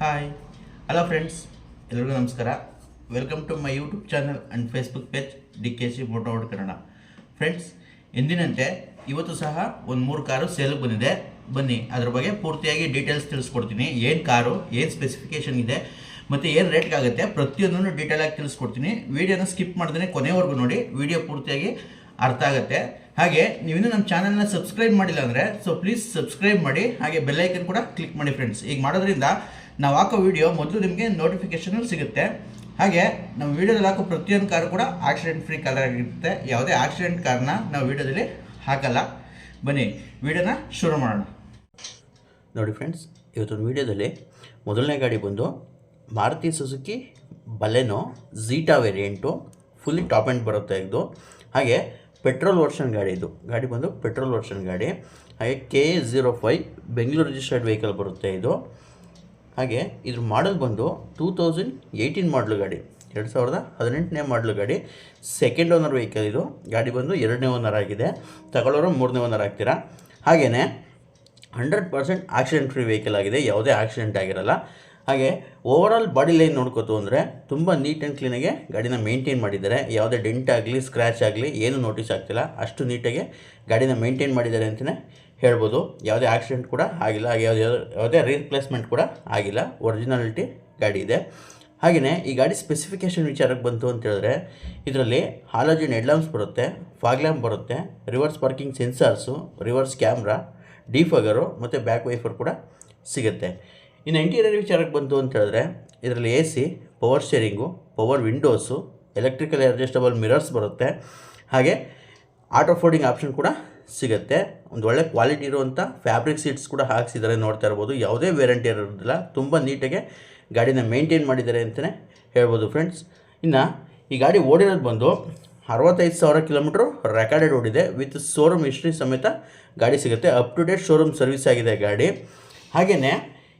Hi hello friends ಎಲ್ರಿಗೂ ನಮಸ್ಕಾರ. Welcome to my YouTube channel and Facebook page D K C moto out Kannada friends ಎಂದಿನಂತೆ ಇವತ್ತು ಸಹ ಒಂದು ಮೂರು ಕಾರು ಸೇಲ್ಗೆ ಬಂದಿದೆ. ಬನ್ನಿ, ಅದ್ರ ಬಗ್ಗೆ ಪೂರ್ತಿಯಾಗಿ ಡೀಟೇಲ್ಸ್ ತಿಳಿಸ್ಕೊಡ್ತೀನಿ. ಏನು ಕಾರು, ಏನು ಸ್ಪೆಸಿಫಿಕೇಷನ್ ಇದೆ, ಮತ್ತು ಏನು ರೇಟ್ಗಾಗುತ್ತೆ ಪ್ರತಿಯೊಂದನ್ನು ಡೀಟೇಲಾಗಿ ತಿಳಿಸ್ಕೊಡ್ತೀನಿ. ವೀಡಿಯೋನ ಸ್ಕಿಪ್ ಮಾಡ್ದೇ ಕೊನೆವರೆಗೂ ನೋಡಿ ವಿಡಿಯೋ ಪೂರ್ತಿಯಾಗಿ ಅರ್ಥ ಆಗುತ್ತೆ. ಹಾಗೆ ನೀವಿನ್ನೂ ನಮ್ಮ ಚಾನಲ್ನ ಸಬ್ಸ್ಕ್ರೈಬ್ ಮಾಡಿಲ್ಲ ಅಂದರೆ ಸೊ ಪ್ಲೀಸ್ ಸಬ್ಸ್ಕ್ರೈಬ್ ಮಾಡಿ, ಹಾಗೆ ಬೆಲ್ಲೈಕನ್ ಕೂಡ ಕ್ಲಿಕ್ ಮಾಡಿ ಫ್ರೆಂಡ್ಸ್ ಈಗ ಮಾಡೋದ್ರಿಂದ ನಾವು ಹಾಕೋ ವಿಡಿಯೋ ಮೊದಲು ನಿಮಗೆ ನೋಟಿಫಿಕೇಶನ್ ಸಿಗುತ್ತೆ. ಹಾಗೆ ನಮ್ಮ ವಿಡಿಯೋದಲ್ಲಿ ಹಾಕೋ ಪ್ರತಿಯೊಂದು ಕಾರು ಕೂಡ ಆಕ್ಸಿಡೆಂಟ್ ಫ್ರೀ ಕಲರ್ ಆಗಿರುತ್ತೆ. ಯಾವುದೇ ಆಕ್ಸಿಡೆಂಟ್ ಕಾರನ್ನ ನಾವು ವಿಡಿಯೋದಲ್ಲಿ ಹಾಕಲ್ಲ. ಬನ್ನಿ ವಿಡಿಯೋನ ಶುರು ಮಾಡೋಣ. ನೋಡಿ ಫ್ರೆಂಡ್ಸ್ ಇವತ್ತೊಂದು ವಿಡಿಯೋದಲ್ಲಿ ಮೊದಲನೇ ಗಾಡಿ ಬಂದು Maruti Suzuki Baleno Zeta variant fully top end ಬರುತ್ತೆ ಇದು. ಹಾಗೆ ಪೆಟ್ರೋಲ್ ವರ್ಷನ್ ಗಾಡಿ ಇದು. ಗಾಡಿ ಬಂದು ಪೆಟ್ರೋಲ್ ವರ್ಷನ್ ಗಾಡಿ. ಹಾಗೆ K A zero five Bengaluru registered vehicle ಬರುತ್ತೆ ಇದು. ಹಾಗೆ ಇದ್ರ ಮಾಡಲ್ ಬಂದು ಟೂ ತೌಸಂಡ್ ಏಯ್ಟೀನ್ ಮಾಡಲು ಗಾಡಿ, ಎರಡು ಸಾವಿರದ ಹದಿನೆಂಟನೇ ಮಾಡಲು ಗಾಡಿ. ಸೆಕೆಂಡ್ ಓನರ್ ವೆಹಿಕಲ್ ಇದು. ಗಾಡಿ ಬಂದು ಎರಡನೇ ಓನರ್ ಆಗಿದೆ. ತಗೊಳ್ಳೋರು ಮೂರನೇ ಓನರ್ ಆಗ್ತೀರಾ? ಹಾಗೆಯೇ hundred percent accident free vehicle ಆಗಿದೆ. ಯಾವುದೇ ಆಕ್ಸಿಡೆಂಟ್ ಆಗಿರಲ್ಲ. ಹಾಗೆ ಓವರಾಲ್ ಬಾಡಿ ಲೈನ್ ನೋಡ್ಕೋತು ಅಂದರೆ ತುಂಬ ನೀಟ್ ಆ್ಯಂಡ್ ಕ್ಲೀನಾಗೆ ಗಾಡಿನ ಮೇಂಟೈನ್ ಮಾಡಿದ್ದಾರೆ. ಯಾವುದೇ ಡೆಂಟ್ ಆಗಲಿ ಸ್ಕ್ರ್ಯಾಚ್ ಆಗಲಿ, ಏನು ನೋಟಿಸ್ ಆಗ್ತಿಲ್ಲ. ಅಷ್ಟು ನೀಟಾಗಿ ಗಾಡಿನ ಮೇಂಟೈನ್ ಮಾಡಿದ್ದಾರೆ ಅಂತಲೇ ಹೇಳ್ಬೋದು. ಯಾವುದೇ ಆಕ್ಸಿಡೆಂಟ್ ಕೂಡ ಆಗಿಲ್ಲ. ಹಾಗೆ ಯಾವುದೇ ಯಾವುದೇ ರೀಪ್ಲೇಸ್ಮೆಂಟ್ ಕೂಡ ಆಗಿಲ್ಲ. ಒರಿಜಿನಾಲಿಟಿ ಗಾಡಿ ಇದೆ. ಹಾಗೆಯೇ ಈ ಗಾಡಿ ಸ್ಪೆಸಿಫಿಕೇಷನ್ ವಿಚಾರಕ್ಕೆ ಬಂತು ಅಂತ ಹೇಳಿದ್ರೆ, ಇದರಲ್ಲಿ ಹಾಲೋಜಿನ್ ಹೆಡ್ಲಾಂಪ್ಸ್ ಬರುತ್ತೆ ಫಾಗ್ ಲ್ಯಾಂಪ್ ಬರುತ್ತೆ reverse parking sensors reverse camera defogger ಮತ್ತು ಬ್ಯಾಕ್ ವೈಫರ್ ಕೂಡ ಸಿಗುತ್ತೆ. ಇನ್ನು ಇಂಟೀರಿಯರ್ ವಿಚಾರಕ್ಕೆ ಬಂತು ಅಂತ ಹೇಳಿದ್ರೆ, ಇದರಲ್ಲಿ A C power steering power windows electrical adjustable mirrors ಬರುತ್ತೆ. ಹಾಗೆ ಆಟೋ ಫೋಲ್ಡಿಂಗ್ ಆಪ್ಷನ್ ಕೂಡ ಸಿಗುತ್ತೆ. ಒಂದು ಒಳ್ಳೆ ಕ್ವಾಲಿಟಿ ಇರುವಂಥ ಫ್ಯಾಬ್ರಿಕ್ ಸೀಟ್ಸ್ ಕೂಡ ಹಾಕ್ಸಿದ್ದಾರೆ ನೋಡ್ತಾ ಇರ್ಬೋದು. ಯಾವುದೇ ವ್ಯಾರಂಟಿ ಇರೋದಿಲ್ಲ ತುಂಬ ನೀಟಾಗೆ ಗಾಡಿನ ಮೇಂಟೈನ್ ಮಾಡಿದ್ದಾರೆ ಅಂತಲೇ ಹೇಳ್ಬೋದು ಫ್ರೆಂಡ್ಸ್ ಇನ್ನು ಈ ಗಾಡಿ ಓಡಿರೋದು ಬಂದು ಅರವತ್ತೈದು ಸಾವಿರ ಕಿಲೋಮೀಟ್ರ್ ರೆಕಾರ್ಡೆಡ್ ಓಡಿದೆ. ವಿತ್ ಶೋರೂಮ್ ಹಿಸ್ಟ್ರಿ ಸಮೇತ ಗಾಡಿ ಸಿಗುತ್ತೆ. Up to date showroom service ಆಗಿದೆ ಗಾಡಿ. ಹಾಗೆಯೇ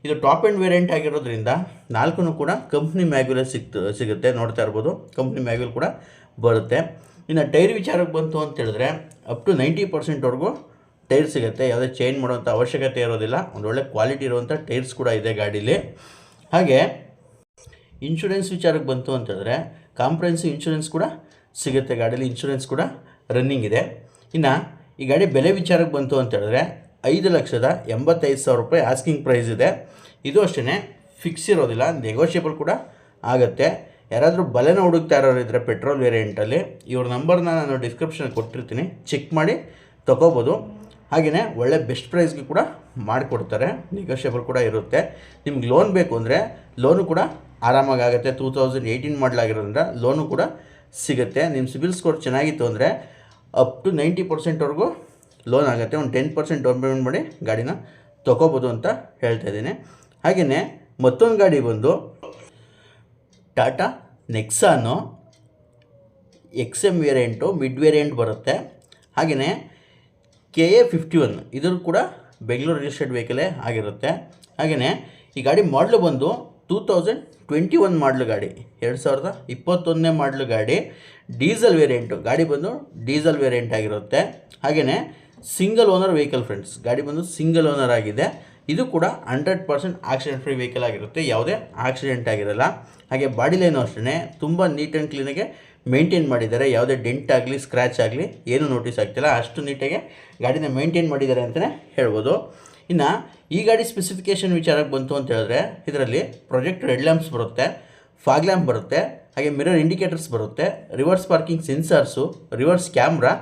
ಇದು ಟಾಪ್ ಆ್ಯಂಡ್ ವೇರಿಯಂಟ್ ಆಗಿರೋದ್ರಿಂದ ನಾಲ್ಕು ಕೂಡ ಕಂಪ್ನಿ ಮ್ಯಾಗ್ಯುಲೇ ಸಿಗ್ತು ಸಿಗುತ್ತೆ. ನೋಡ್ತಾ ಇರ್ಬೋದು. ಕಂಪ್ನಿ ಮ್ಯಾಗ್ಯುಲ್ ಕೂಡ ಬರುತ್ತೆ. ಇನ್ನು ಟೈರ್ ವಿಚಾರಕ್ಕೆ ಬಂತು ಅಂತ ಹೇಳಿದ್ರೆ ಅಪ್ ಟು ನೈಂಟಿ ಪರ್ಸೆಂಟ್ವರೆಗೂ ಟೈರ್ ಸಿಗುತ್ತೆ. ಯಾವುದೇ ಚೇಂಜ್ ಮಾಡುವಂಥ ಅವಶ್ಯಕತೆ ಇರೋದಿಲ್ಲ. ಒಂದು ಒಳ್ಳೆ ಕ್ವಾಲಿಟಿ ಇರುವಂಥ ಟೈರ್ಸ್ ಕೂಡ ಇದೆ ಗಾಡೀಲಿ. ಹಾಗೆ ಇನ್ಶೂರೆನ್ಸ್ ವಿಚಾರಕ್ಕೆ ಬಂತು ಅಂತಂದರೆ ಕಾಂಪ್ರೆನ್ಸಿವ್ ಇನ್ಶೂರೆನ್ಸ್ ಕೂಡ ಸಿಗುತ್ತೆ ಗಾಡೀಲಿ. ಇನ್ಶೂರೆನ್ಸ್ ಕೂಡ ರನ್ನಿಂಗ್ ಇದೆ. ಇನ್ನು ಈ ಗಾಡಿ ಬೆಲೆ ವಿಚಾರಕ್ಕೆ ಬಂತು ಅಂತ ಹೇಳಿದ್ರೆ ಐದು ಲಕ್ಷದ ಎಂಬತ್ತೈದು ಸಾವಿರ ರೂಪಾಯಿ ಆಸ್ಕಿಂಗ್ ಪ್ರೈಸ್ ಇದೆ. ಇದು ಅಷ್ಟೇ ಫಿಕ್ಸ್ ಇರೋದಿಲ್ಲ. ನೆಗೋಷಿಯಬಲ್ ಕೂಡ ಆಗುತ್ತೆ. ಯಾರಾದರೂ ಬಲೆನ ಹುಡುಕ್ತಾ ಇರೋರು ಇದ್ದರೆ ಪೆಟ್ರೋಲ್ ವೇರಿಯಂಟಲ್ಲಿ, ಇವ್ರ ನಂಬರ್ನ ನಾನು ಡಿಸ್ಕ್ರಿಪ್ಷನ್ ಕೊಟ್ಟಿರ್ತೀನಿ. ಚೆಕ್ ಮಾಡಿ, ತೊಗೋಬೋದು. ಹಾಗೆಯೇ ಒಳ್ಳೆ ಬೆಸ್ಟ್ ಪ್ರೈಸ್ಗೆ ಕೂಡ ಮಾಡಿಕೊಡ್ತಾರೆ. ನೆಗೋಷಿಯಬಲ್ ಕೂಡ ಇರುತ್ತೆ. ನಿಮ್ಗೆ ಲೋನ್ ಬೇಕು ಅಂದರೆ ಲೋನು ಕೂಡ ಆರಾಮಾಗಿ ಆಗುತ್ತೆ. ಟೂ ತೌಸಂಡ್ ಏಯ್ಟೀನ್ ಮಾಡಲಾಗಿರೋದ್ರಿಂದ ಲೋನು ಕೂಡ ಸಿಗುತ್ತೆ. ನಿಮ್ಮ ಸಿಬಿಲ್ ಸ್ಕೋರ್ ಚೆನ್ನಾಗಿತ್ತು ಅಂದರೆ ಅಪ್ ಟು ನೈಂಟಿ ಪರ್ಸೆಂಟ್ವರೆಗೂ ಲೋನ್ ಆಗುತ್ತೆ. ಒಂದು ಟೆನ್ ಪರ್ಸೆಂಟ್ ಡೌನ್ ಪೇಮೆಂಟ್ ಮಾಡಿ ಗಾಡಿನ ತೊಗೋಬೋದು ಅಂತ ಹೇಳ್ತಾ ಇದ್ದೀನಿ. ಹಾಗೆಯೇ ಮತ್ತೊಂದು ಗಾಡಿ ಬಂದು Tata, Nexon X M variant, mid variant ಬರುತ್ತೆ. ಹಾಗೆಯೇ ಕೆ ಎ ಫಿಫ್ಟಿ ಒನ್ ಇದ್ರ ಕೂಡ ಬೆಂಗಳೂರು ರಿಜಿಸ್ಟರ್ಡ್ ವೆಹಿಕಲೇ ಆಗಿರುತ್ತೆ. ಹಾಗೆಯೇ ಈ ಗಾಡಿ ಮಾಡಲು ಬಂದು ಟೂ ತೌಸಂಡ್ ಟ್ವೆಂಟಿ ಒನ್ ಮಾಡಲು ಗಾಡಿ, ಎರಡು ಸಾವಿರದ ಇಪ್ಪತ್ತೊಂದನೇ ಮಾಡಲು ಗಾಡಿ ಡೀಸೆಲ್ ವೇರಿಯಂಟು ಗಾಡಿ ಬಂದು ಡೀಸೆಲ್ ವೇರಿಯಂಟ್ ಆಗಿರುತ್ತೆ. ಹಾಗೆಯೇ ಸಿಂಗಲ್ ಓನರ್ ವೆಹಿಕಲ್ ಫ್ರೆಂಡ್ಸ್ ಗಾಡಿ ಬಂದು ಸಿಂಗಲ್ ಓನರ್ ಆಗಿದೆ. ಇದು ಕೂಡ hundred percent accident free vehicle ಆಗಿರುತ್ತೆ. ಯಾವುದೇ ಆಕ್ಸಿಡೆಂಟ್ ಆಗಿರಲ್ಲ. ಹಾಗೆ ಬಾಡಿ ಲೈನು ಅಷ್ಟೇ ತುಂಬ ನೀಟ್ ಆ್ಯಂಡ್ ಕ್ಲೀನಾಗೆ ಮೇಂಟೈನ್ ಮಾಡಿದ್ದಾರೆ. ಯಾವುದೇ ಡೆಂಟ್ ಆಗಲಿ ಸ್ಕ್ರ್ಯಾಚ್ ಆಗಲಿ ಏನೂ ನೋಟಿಸ್ ಆಗ್ತಿಲ್ಲ. ಅಷ್ಟು ನೀಟಾಗೆ ಗಾಡಿನ ಮೇಂಟೈನ್ ಮಾಡಿದ್ದಾರೆ ಅಂತಲೇ ಹೇಳ್ಬೋದು. ಇನ್ನು ಈ ಗಾಡಿ ಸ್ಪೆಸಿಫಿಕೇಷನ್ ವಿಚಾರಕ್ಕೆ ಬಂತು ಅಂತ ಹೇಳಿದ್ರೆ ಇದರಲ್ಲಿ ಪ್ರೊಜೆಕ್ಟ್ ರೆಡ್ ಲ್ಯಾಂಪ್ಸ್ ಬರುತ್ತೆ ಫಾಗ್ ಲ್ಯಾಂಪ್ ಬರುತ್ತೆ, ಹಾಗೆ ಮಿರರ್ ಇಂಡಿಕೇಟರ್ಸ್ ಬರುತ್ತೆ reverse parking sensors reverse camera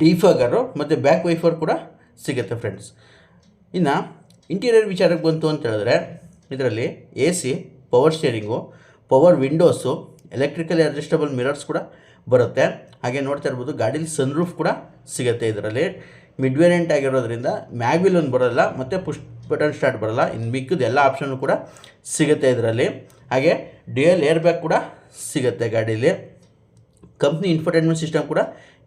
defogger ಮತ್ತು ಬ್ಯಾಕ್ ವೈಫರ್ ಕೂಡ ಸಿಗುತ್ತೆ ಫ್ರೆಂಡ್ಸ್ ಇನ್ನು ಇಂಟೀರಿಯರ್ ವಿಚಾರಕ್ಕೆ ಬಂತು ಅಂತ ಹೇಳಿದ್ರೆ, ಇದರಲ್ಲಿ A C power steering power windows electrical adjustable mirrors ಕೂಡ ಬರುತ್ತೆ. ಹಾಗೆ ನೋಡ್ತಾ ಇರ್ಬೋದು, ಗಾಡೀಲಿ ಸನ್ರೂಫ್ ಕೂಡ ಸಿಗುತ್ತೆ ಇದರಲ್ಲಿ. ಮಿಡ್ ವೇರಿಯಂಟ್ ಆಗಿರೋದ್ರಿಂದ ಮ್ಯಾಗ್ವಿಲ್ ಒಂದು ಬರೋಲ್ಲ ಮತ್ತು ಪುಷ್ ಬಟನ್ ಸ್ಟಾರ್ಟ್ ಬರೋಲ್ಲ. ಇನ್ನು ಮಿಕ್ಕಿದ ಎಲ್ಲ ಆಪ್ಷನ್ನು ಕೂಡ ಸಿಗುತ್ತೆ ಇದರಲ್ಲಿ. ಹಾಗೆ ಡ್ಯುಯಲ್ ಏರ್ ಬ್ಯಾಗ್ ಕೂಡ ಸಿಗುತ್ತೆ ಗಾಡೀಲಿ. ಕಂಪ್ನಿ ಇನ್ಫರ್ಟೈನ್ಮೆಂಟ್ ಸಿಸ್ಟಮ್ ಕೂಡ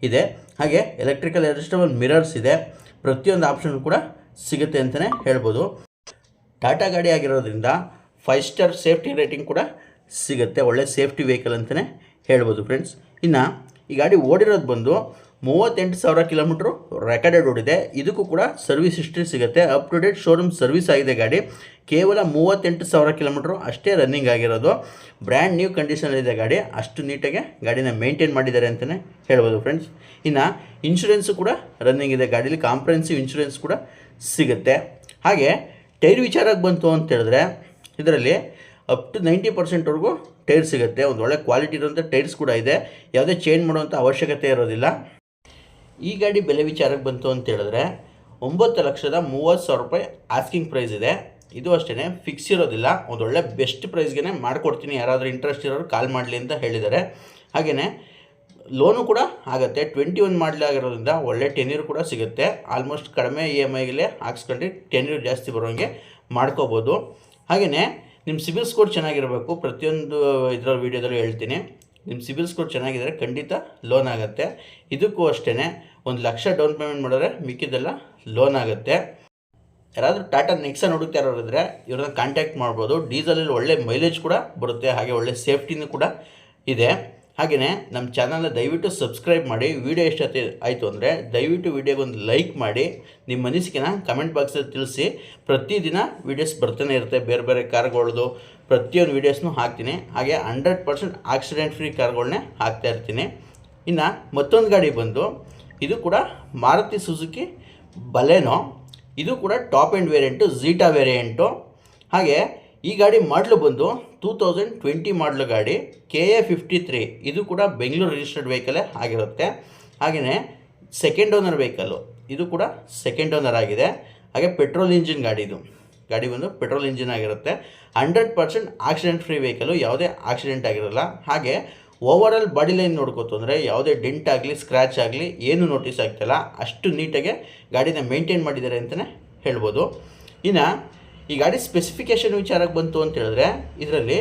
ಇದೆ. ಹಾಗೆ ಎಲೆಕ್ಟ್ರಿಕಲ್ ಅಡ್ಜಸ್ಟಬಲ್ ಮಿರರ್ಸ್ ಇದೆ. ಪ್ರತಿಯೊಂದು ಆಪ್ಷನ್ ಕೂಡ ಸಿಗುತ್ತೆ ಅಂತಲೇ ಹೇಳ್ಬೋದು. ಟಾಟಾ ಗಾಡಿ ಆಗಿರೋದ್ರಿಂದ ಫೈವ್ ಸ್ಟಾರ್ ಸೇಫ್ಟಿ ರೇಟಿಂಗ್ ಕೂಡ ಸಿಗುತ್ತೆ. ಒಳ್ಳೆ ಸೇಫ್ಟಿ ವೆಹಿಕಲ್ ಅಂತಲೇ ಹೇಳ್ಬೋದು ಫ್ರೆಂಡ್ಸ್ ಇನ್ನು ಈ ಗಾಡಿ ಓಡಿರೋದು ಬಂದು ಮೂವತ್ತೆಂಟು ಸಾವಿರ ಕಿಲೋಮೀಟ್ರು ರೆಕಾರ್ಡೆಡ್ ಓಡಿದೆ ಇದಕ್ಕೂ ಕೂಡ ಸರ್ವಿಸ್ ಹಿಸ್ಟ್ರಿ ಸಿಗುತ್ತೆ. Up to date showroom service ಆಗಿದೆ ಗಾಡಿ. ಕೇವಲ ಮೂವತ್ತೆಂಟು ಸಾವಿರ ಕಿಲೋಮೀಟ್ರು ಅಷ್ಟೇ ರನ್ನಿಂಗ್ ಆಗಿರೋದು. ಬ್ರ್ಯಾಂಡ್ ನ್ಯೂ ಕಂಡೀಷನಲ್ಲಿದೆ ಗಾಡಿ. ಅಷ್ಟು ನೀಟಾಗಿ ಗಾಡಿನ ಮೇಂಟೈನ್ ಮಾಡಿದ್ದಾರೆ ಅಂತಲೇ ಹೇಳ್ಬೋದು ಫ್ರೆಂಡ್ಸ್ ಇನ್ನು ಇನ್ಶೂರೆನ್ಸು ಕೂಡ ರನ್ನಿಂಗ್ ಇದೆ. ಗಾಡೀಲಿ ಕಾಂಪ್ರೆನ್ಸಿವ್ ಇನ್ಶೂರೆನ್ಸ್ ಕೂಡ ಸಿಗುತ್ತೆ. ಹಾಗೆ ಟೈರ್ ವಿಚಾರಕ್ಕೆ ಬಂತು ಅಂತ ಹೇಳಿದ್ರೆ, ಇದರಲ್ಲಿ ಅಪ್ ಟು ನೈಂಟಿ ಪರ್ಸೆಂಟ್ವರೆಗೂ ಟೈರ್ ಸಿಗುತ್ತೆ. ಒಂದು ಒಳ್ಳೆ ಕ್ವಾಲಿಟಿ ಇರುವಂಥ ಟೈರ್ಸ್ ಕೂಡ ಇದೆ. ಯಾವುದೇ ಚೇಂಜ್ ಮಾಡುವಂಥ ಅವಶ್ಯಕತೆ ಇರೋದಿಲ್ಲ. ಈ ಗಾಡಿ ಬೆಲೆ ವಿಚಾರಕ್ಕೆ ಬಂತು ಅಂತ ಹೇಳಿದ್ರೆ ಒಂಬತ್ತು ಲಕ್ಷದ ಮೂವತ್ತು ಸಾವಿರ ರೂಪಾಯಿ ಆಸ್ಕಿಂಗ್ ಪ್ರೈಸ್ ಇದೆ. ಇದು ಅಷ್ಟೇ ಫಿಕ್ಸ್ ಇರೋದಿಲ್ಲ. ಒಂದೊಳ್ಳೆ ಬೆಸ್ಟ್ ಪ್ರೈಸ್ಗೆ ಮಾಡಿಕೊಡ್ತೀನಿ. ಯಾರಾದರೂ ಇಂಟ್ರೆಸ್ಟ್ ಇರೋರು ಕಾಲ್ ಮಾಡಲಿ ಅಂತ ಹೇಳಿದ್ದಾರೆ. ಹಾಗೆಯೇ ಲೋನು ಕೂಡ ಆಗುತ್ತೆ. ಟ್ವೆಂಟಿ ಒನ್ ಮಾಡಲಿ ಆಗಿರೋದ್ರಿಂದ ಒಳ್ಳೆ ಟೆನ್ಯೂರ್ ಕೂಡ ಸಿಗುತ್ತೆ. ಆಲ್ಮೋಸ್ಟ್ ಕಡಿಮೆ ಇ ಎಂ ಐಗೆ ಹಾಕ್ಸ್ಕೊಂಡು ಟೆನ್ಯೂರ್ ಜಾಸ್ತಿ ಬರೋಂಗೆ ಮಾಡ್ಕೋಬೋದು. ಹಾಗೆಯೇ ನಿಮ್ಮ ಸಿಬಿಲ್ ಸ್ಕೋರ್ ಚೆನ್ನಾಗಿರಬೇಕು. ಪ್ರತಿಯೊಂದು ಇದರ ವೀಡಿಯೋದಲ್ಲೂ ಹೇಳ್ತೀನಿ. ನಿಮ್ಮ ಸಿಬಿಲ್ ಸ್ಕೋರ್ ಚೆನ್ನಾಗಿದ್ದರೆ ಖಂಡಿತ ಲೋನ್ ಆಗುತ್ತೆ. ಇದಕ್ಕೂ ಅಷ್ಟೇ ಒಂದು ಲಕ್ಷ ಡೌನ್ ಪೇಮೆಂಟ್ ಮಾಡಿದ್ರೆ ಮಿಕ್ಕಿದ್ದೆಲ್ಲ ಲೋನ್ ಆಗುತ್ತೆ. ಯಾರಾದರೂ ಟಾಟಾ ನೆಕ್ಸನ್ ಇರೋರಿದ್ರೆ ಇವ್ರನ್ನ ಕಾಂಟ್ಯಾಕ್ಟ್ ಮಾಡ್ಬೋದು. ಡೀಸಲಲ್ಲಿ ಒಳ್ಳೆ ಮೈಲೇಜ್ ಕೂಡ ಬರುತ್ತೆ. ಹಾಗೆ ಒಳ್ಳೆ ಸೇಫ್ಟಿನೂ ಕೂಡ ಇದೆ. ಹಾಗೆಯೇ ನಮ್ಮ ಚಾನಲ್ನ ದಯವಿಟ್ಟು ಸಬ್ಸ್ಕ್ರೈಬ್ ಮಾಡಿ. ವಿಡಿಯೋ ಎಷ್ಟೊತ್ತಿ ಆಯಿತು ಅಂದರೆ ದಯವಿಟ್ಟು ವಿಡಿಯೋಗೆ ಒಂದು ಲೈಕ್ ಮಾಡಿ. ನಿಮ್ಮ ಅನಿಸಿಕೆನ ಕಮೆಂಟ್ ಬಾಕ್ಸಲ್ಲಿ ತಿಳಿಸಿ. ಪ್ರತಿದಿನ ವೀಡಿಯೋಸ್ ಬರ್ತಾನೆ ಇರುತ್ತೆ. ಬೇರೆ ಬೇರೆ ಕಾರ್ಗಳ್ದು ಪ್ರತಿಯೊಂದು ವೀಡಿಯೋಸ್ನೂ ಹಾಕ್ತೀನಿ. ಹಾಗೆ ಹಂಡ್ರೆಡ್ ಪರ್ಸೆಂಟ್ ಆಕ್ಸಿಡೆಂಟ್ ಫ್ರೀ ಕಾರ್ಗಳನ್ನೇ ಹಾಕ್ತಾ ಇರ್ತೀನಿ. ಇನ್ನು ಮತ್ತೊಂದು ಗಾಡಿ ಬಂದು ಇದು ಕೂಡ ಮಾರುತಿ ಸುಜುಕಿ ಬಲೆನೋ, ಇದು ಕೂಡ top end variant, Zeta variant. ಹಾಗೆ ಈ ಗಾಡಿ ಮಾಡಲು ಬಂದು ಟೂ ತೌಸಂಡ್ ಟ್ವೆಂಟಿ ಮಾಡಲು ಗಾಡಿ ಕೆ ಎ ಫಿಫ್ಟಿ ತ್ರೀ. ಇದು ಕೂಡ ಬೆಂಗಳೂರು ರಿಜಿಸ್ಟರ್ಡ್ ವೆಹಿಕಲೇ ಆಗಿರುತ್ತೆ. ಹಾಗೆಯೇ ಸೆಕೆಂಡ್ ಓನರ್ ವೆಹಿಕಲ್ಲು ಇದು ಕೂಡ ಸೆಕೆಂಡ್ ಓನರ್ ಆಗಿದೆ. ಹಾಗೆ ಪೆಟ್ರೋಲ್ ಇಂಜಿನ್ ಗಾಡಿ ಇದು. ಗಾಡಿ ಬಂದು ಪೆಟ್ರೋಲ್ ಇಂಜಿನ್ ಆಗಿರುತ್ತೆ. Hundred percent accident free vehicle ಯಾವುದೇ ಆಕ್ಸಿಡೆಂಟ್ ಆಗಿರಲ್ಲ. ಹಾಗೆ ಓವರ್ ಆಲ್ ಬಾಡಿ ಲೈನ್ ನೋಡ್ಕೋತು ಅಂದರೆ ಯಾವುದೇ ಡೆಂಟ್ ಆಗಲಿ, ಸ್ಕ್ರ್ಯಾಚ್ ಆಗಲಿ, ಏನು ನೋಟಿಸ್ ಆಗ್ತಿಲ್ಲ. ಅಷ್ಟು ನೀಟಾಗೆ ಗಾಡಿನ ಮೇಂಟೈನ್ ಮಾಡಿದ್ದಾರೆ ಅಂತಲೇ ಹೇಳ್ಬೋದು. ಇನ್ನು ಈ ಗಾಡಿ ಸ್ಪೆಸಿಫಿಕೇಷನ್ ವಿಚಾರಕ್ಕೆ ಬಂತು ಅಂತ ಹೇಳಿದ್ರೆ, ಇದರಲ್ಲಿ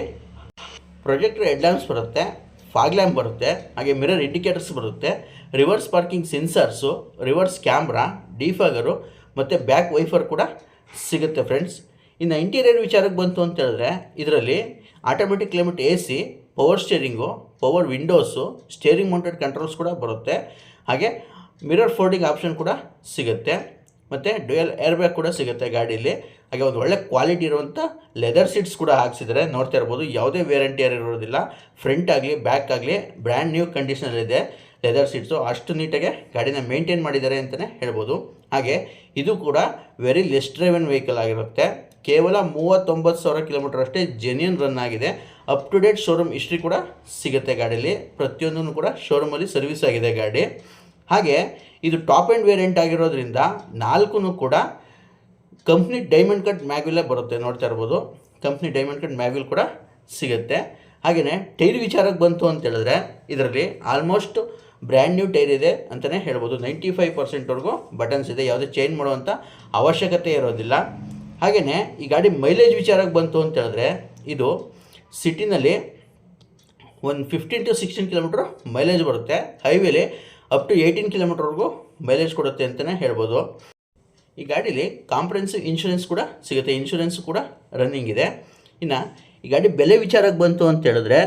ಪ್ರೊಜೆಕ್ಟರ್ ಹೆಡ್ ಲ್ಯಾಂಪ್ಸ್ ಬರುತ್ತೆ, ಫಾಗ್ ಲ್ಯಾಂಪ್ ಬರುತ್ತೆ, ಹಾಗೆ ಮಿರರ್ ಇಂಡಿಕೇಟರ್ಸ್ ಬರುತ್ತೆ, reverse parking sensors, reverse camera, defogger ಮತ್ತು ಬ್ಯಾಕ್ ವೈಫರ್ ಕೂಡ ಸಿಗುತ್ತೆ ಫ್ರೆಂಡ್ಸ್. ಇನ್ನು ಇಂಟೀರಿಯರ್ ವಿಚಾರಕ್ಕೆ ಬಂತು ಅಂತ ಹೇಳಿದ್ರೆ, ಇದರಲ್ಲಿ automatic climate A C, power steering power windows steering mounted controls ಕೂಡ ಬರುತ್ತೆ. ಹಾಗೆ ಮಿರರ್ ಫೋಲ್ಡಿಂಗ್ ಆಪ್ಷನ್ ಕೂಡ ಸಿಗುತ್ತೆ. ಮತ್ತು ಡ್ಯುಯಲ್ ಏರ್ ಬ್ಯಾಗ್ ಕೂಡ ಸಿಗುತ್ತೆ ಗಾಡೀಲಿ. ಹಾಗೆ ಒಂದು ಒಳ್ಳೆ ಕ್ವಾಲಿಟಿ ಇರುವಂಥ ಲೆದರ್ ಸೀಟ್ಸ್ ಕೂಡ ಹಾಕ್ಸಿದ್ದಾರೆ. ನೋಡ್ತಾ ಇರ್ಬೋದು, ಯಾವುದೇ ವೇರಂಟಿ ಇರೋದಿಲ್ಲ. ಫ್ರಂಟ್ ಆಗಲಿ ಬ್ಯಾಕ್ ಆಗಲಿ ಬ್ರ್ಯಾಂಡ್ ನ್ಯೂ ಕಂಡೀಷನಲ್ಲಿದೆ ಲೆದರ್ ಸೀಟ್ಸು ಅಷ್ಟು ನೀಟಾಗಿ ಗಾಡಿನ ಮೇಂಟೈನ್ ಮಾಡಿದ್ದಾರೆ ಅಂತಲೇ ಹೇಳ್ಬೋದು. ಹಾಗೆ ಇದು ಕೂಡ ವೆರಿ ಲೆಸ್ ಡ್ರೈವನ್ ವೆಹಿಕಲ್ ಆಗಿರುತ್ತೆ. ಕೇವಲ ಮೂವತ್ತೊಂಬತ್ತು ಸಾವಿರ ಕಿಲೋಮೀಟರ್ ಅಷ್ಟೇ ಜೆನ್ಯೂನ್ ರನ್ ಆಗಿದೆ. Up to date showroom history ಕೂಡ ಸಿಗುತ್ತೆ ಗಾಡೀಲಿ. ಪ್ರತಿಯೊಂದೂ ಕೂಡ ಶೋರೂಮಲ್ಲಿ ಸರ್ವಿಸ್ ಆಗಿದೆ ಗಾಡಿ. ಹಾಗೆ ಇದು ಟಾಪ್ ಆ್ಯಂಡ್ ವೇರಿಯಂಟ್ ಆಗಿರೋದ್ರಿಂದ ನಾಲ್ಕು ಕೂಡ ಕಂಪ್ನಿ ಡೈಮಂಡ್ ಕಟ್ ಮ್ಯಾಗ್ವಿಲೇ ಬರುತ್ತೆ ನೋಡ್ತಾ ಇರ್ಬೋದು. ಕಂಪ್ನಿ ಡೈಮಂಡ್ ಕಟ್ ಮ್ಯಾಗ್ವಿಲ್ ಕೂಡ ಸಿಗುತ್ತೆ. ಹಾಗೆಯೇ ಟೈರ್ ವಿಚಾರಕ್ಕೆ ಬಂತು ಅಂತ ಹೇಳಿದ್ರೆ ಇದರಲ್ಲಿ ಆಲ್ಮೋಸ್ಟ್ ಬ್ರ್ಯಾಂಡ್ ನ್ಯೂ ಟೈರ್ ಇದೆ ಅಂತಲೇ ಹೇಳ್ಬೋದು. ನೈಂಟಿ ಫೈವ್ ಪರ್ಸೆಂಟ್ವರೆಗೂ ಬಟನ್ಸ್ ಇದೆ. ಯಾವುದೇ ಚೇಂಜ್ ಮಾಡುವಂಥ ಅವಶ್ಯಕತೆ ಇರೋದಿಲ್ಲ. ಹಾಗೆಯೇ ಈ ಗಾಡಿ ಮೈಲೇಜ್ ವಿಚಾರಕ್ಕೆ ಬಂತು ಅಂತ ಹೇಳಿದ್ರೆ ಇದು ಸಿಟಿನಲ್ಲಿ ಒಂದು fifteen to sixteen kilometre mileage ಬರುತ್ತೆ. ಹೈವೇಲಿ ಅಪ್ ಟು ಏಯ್ಟೀನ್ ಕಿಲೋಮೀಟ್ರ್ವರೆಗೂ ಮೈಲೇಜ್ ಕೊಡುತ್ತೆ ಅಂತಲೇ ಹೇಳ್ಬೋದು. ಈ ಗಾಡೀಲಿ ಕಾಂಪ್ರೆನ್ಸಿವ್ ಇನ್ಶೂರೆನ್ಸ್ ಕೂಡ ಸಿಗುತ್ತೆ. ಇನ್ಶೂರೆನ್ಸ್ ಕೂಡ ರನ್ನಿಂಗ್ ಇದೆ. ಇನ್ನು ಈ ಗಾಡಿ ಬೆಲೆ ವಿಚಾರಕ್ಕೆ ಬಂತು ಅಂತ ಹೇಳಿದ್ರೆ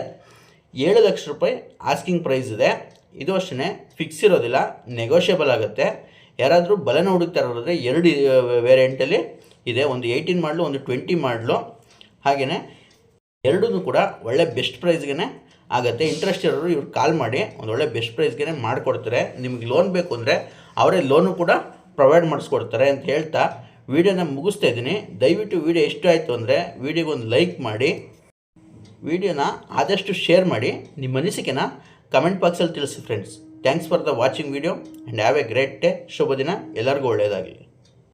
ಏಳು ಲಕ್ಷ ರೂಪಾಯಿ ಆಸ್ಕಿಂಗ್ ಪ್ರೈಸ್ ಇದೆ. ಇದು ಅಷ್ಟೇ ಫಿಕ್ಸ್ ಇರೋದಿಲ್ಲ ನೆಗೋಷಿಯಬಲ್ ಆಗುತ್ತೆ. ಯಾರಾದರೂ ಬಲನ ಹುಡುಕ್ತಾ ಇರೋದ್ರೆ ಎರಡು ವೇರಿಯಂಟಲ್ಲಿ ಇದೆ. ಒಂದು ಏಯ್ಟೀನ್ ಮಾಡಲು, ಒಂದು ಟ್ವೆಂಟಿ ಮಾಡಲು. ಹಾಗೆಯೇ ಎರಡೂ ಕೂಡ ಒಳ್ಳೆ ಬೆಸ್ಟ್ ಪ್ರೈಸ್ಗೆ ಆಗುತ್ತೆ. ಇಂಟ್ರೆಸ್ಟ್ ಇರೋರು ಇವ್ರು ಕಾಲ್ ಮಾಡಿ ಒಂದು ಒಳ್ಳೆ ಬೆಸ್ಟ್ ಪ್ರೈಸ್ಗೆ ಮಾಡಿಕೊಡ್ತಾರೆ. ನಿಮಗೆ ಲೋನ್ ಬೇಕು ಅಂದರೆ ಅವರೇ ಲೋನು ಕೂಡ ಪ್ರೊವೈಡ್ ಮಾಡಿಸ್ಕೊಡ್ತಾರೆ ಅಂತ ಹೇಳ್ತಾ ವೀಡಿಯೋನ ಮುಗಿಸ್ತಾ ಇದ್ದೀನಿ. ದಯವಿಟ್ಟು ವೀಡಿಯೋ ಎಷ್ಟು ಆಯಿತು ಅಂದರೆ ವಿಡಿಯೋಗೆ ಒಂದು ಲೈಕ್ ಮಾಡಿ, ವೀಡಿಯೋನ ಆದಷ್ಟು ಶೇರ್ ಮಾಡಿ, ನಿಮ್ಮ ಅನಿಸಿಕೆನ ಕಮೆಂಟ್ ಬಾಕ್ಸಲ್ಲಿ ತಿಳಿಸಿ friends thanks for the watching video and have a great day ಶುಭ ದಿನ. ಎಲ್ಲರಿಗೂ ಒಳ್ಳೆಯದಾಗಲಿ.